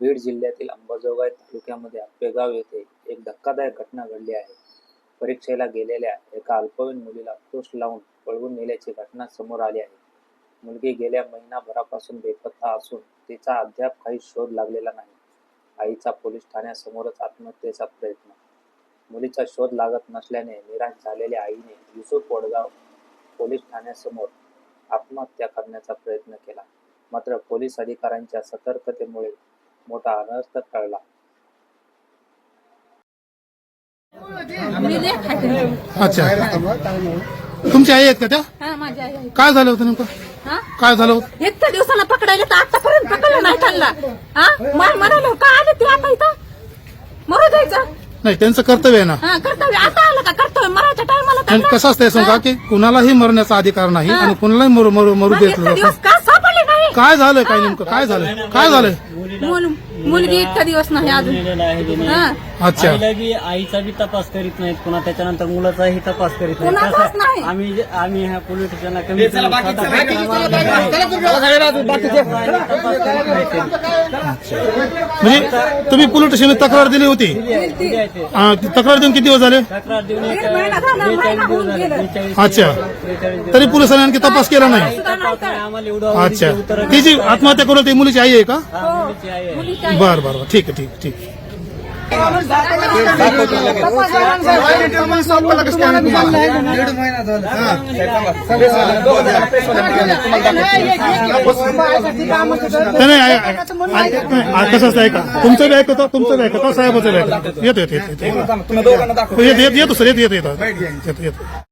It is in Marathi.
बीड जिल्ह्यातील अंबाजोगाई तालुक्यामध्ये आपेगाव येथे एक धक्कादायक घटना घडली आहे. परीक्षेला गेलेल्या एका अल्पवयीन मुलीला पोस्ट लावून पळवून नेल्याची घटना समोर आली आहे. मुलगी गेल्या महिनाभरापासून बेपत्ता असून तिचा अद्याप काही शोध लागलेला नाही. आईचा पोलीस ठाण्यासमोरच आत्महत्येचा प्रयत्न. मुलीचा शोध लागत नसल्याने निराश झालेल्या आईने युसुफ वडगाव पोलीस ठाण्यासमोर आत्महत्या करण्याचा प्रयत्न केला. मात्र पोलीस अधिकाऱ्यांच्या सतर्कतेमुळे मोठा अनर्थ टळला आहे अच्छा. तुमची आई आहेत का त्या? हा माझी आई आहे. काय झालं होतं नेमकं? हा? काय झालं होतं? इतक्या दिवसाला पकडायला तर आतापर्यंत पकडलं नाही त्यांना. हा? मला म्हणाले का आले ते आता इथं? मरू द्यायचं नाही त्यांचं कर्तव्य आहे ना. हा कर्तव्य. आता आलं का कर्तव्य? मराच्या टायमाला आणि कसं असतंय सांगा की कुणालाही मरण्याचा अधिकार नाही हा. आणि कुणालाही मरू मरू मरू देत इतका नाही. दिवस का काय झालं काय नेमकं काय झालं काय झालंय मुल- मुलगी इतका दिवस नाही अजून आहे. हा अच्छा आईला बी आईचा बी तपास करीत नाहीत पुन्हा त्याच्यानंतर मुलाचाही तपास करीत नाहीत कुणाचाच कसं नाही. आम्ही जे- आम्ही ह्या पोलीस स्टेशनला कमी तपास करीत. म्हणजे तुम्ही पोलीस स्टेशनला तक्रार दिली होती दिली आहे ते. हा, ती तक्रार देऊन किती दिवस झाले तक्रार देऊन एक एक महिना झाला, बेचाळीस महिना दिवस होऊन झाले. गेलं. बेचाळीस अच्छा. तरी पोलिसांनी आणखी तपास केला नाही तपास नाही. आम्हाला एवढं अच्छा उत्तरं ती जी आत्महत्या करू ती मुलीची आई आहे का? हा. बर बर बर. ठीक आहे ठीक आहे, ठीक। आहे. नाही नाही ऐ- ऐ- ऐ- ऐ- कसं असतं ऐका तुमचं बी ऐकतो तुमचं बी ऐकतो साहेबाचं बी ऐकतो येतो येतो येतो येतो. येतो येतो सर येतो येतो येतो. येतो येतो.